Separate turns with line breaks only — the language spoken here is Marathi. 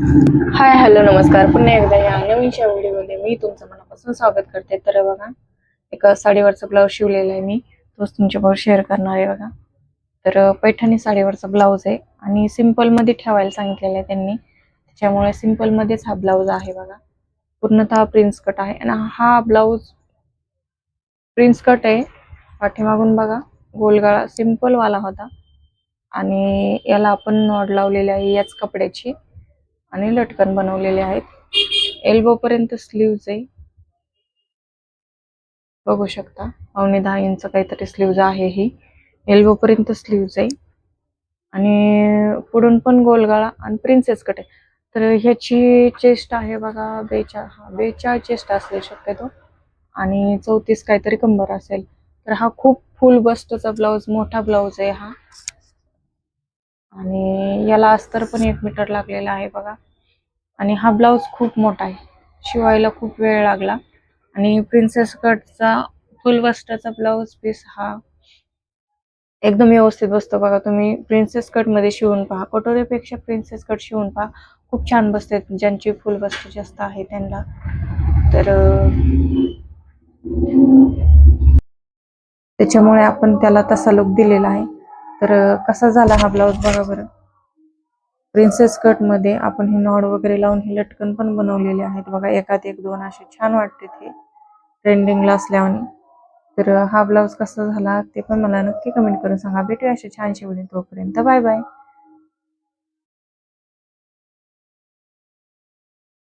हाय हॅलो नमस्कार. पुन्हा एकदा या नवीनच्या व्हिडिओमध्ये मी तुमचं मनापासून स्वागत करते. तर बघा एका साडीवरचा ब्लाऊज शिवलेला आहे मी. तोच तुमच्याबरोबर शेअर करणार आहे बघा. तर पैठणी साडीवरचा ब्लाऊज आहे आणि सिंपलमध्ये ठेवायला सांगितलेलं आहे त्यांनी. त्याच्यामुळे सिम्पलमध्येच हा ब्लाऊज आहे बघा. पूर्णतः प्रिन्स कट आहे. आणि हा ब्लाऊज प्रिन्स कट आहे. पाठीमागून बघा गोलगाळा सिंपल वाला होता. आणि याला आपण नॉड लावलेली आहे याच कपड्याची. आणि लटकन बनवलेले आहेत. एल्बो पर्यंत स्लीव्ज आहे. बघू शकता. पावणे दहा इंच काहीतरी स्लीव्ज आहे ही. एल्बो पर्यंत स्लीव्ज आहे. आणि पुढून पण गोलगाळा आणि प्रिन्सेस कट आहे. तर ह्याची चेस्ट आहे बघा बेचा हा बेचाळ चेस्ट असेल शक्यतो आणि चौतीस काहीतरी कंबर असेल. तर हा खूप फुल बस्टचा ब्लाऊज मोठा ब्लाऊज आहे हा. आणि याला अस्तर पण एक मीटर लागलेला आहे बघा. आणि हा ब्लाऊज खूप मोठा आहे. शिवायला खूप वेळ लागला. आणि प्रिन्सेस कटचा फुल बस्टाचा ब्लाऊज पीस हा एकदम व्यवस्थित बसतो बघा. तुम्ही प्रिन्सेस कटमध्ये शिवून पहा. कटोरीपेक्षा प्रिन्सेस कट शिवून पहा. खूप छान बसते. ज्यांची फुल बस्ट जास्त आहे त्यांना. तर त्याच्यामुळे आपण त्याला तसा लुक दिलेला आहे. तर कसा झाला हा ब्लाऊज बघा बरं. प्रिन्सेस कटमध्ये आपण हे नॉड वगैरे लावून हे लटकन पण बनवलेले आहेत. बघा एकात एक दोन असे छान वाटते ते ट्रेंडिंगला असल्याने तर हा ब्लाऊज कसा झाला ते पण मला नक्की कमेंट करून सांगा. भेटूया असे छान शिवणे तोपर्यंत. Bye bye.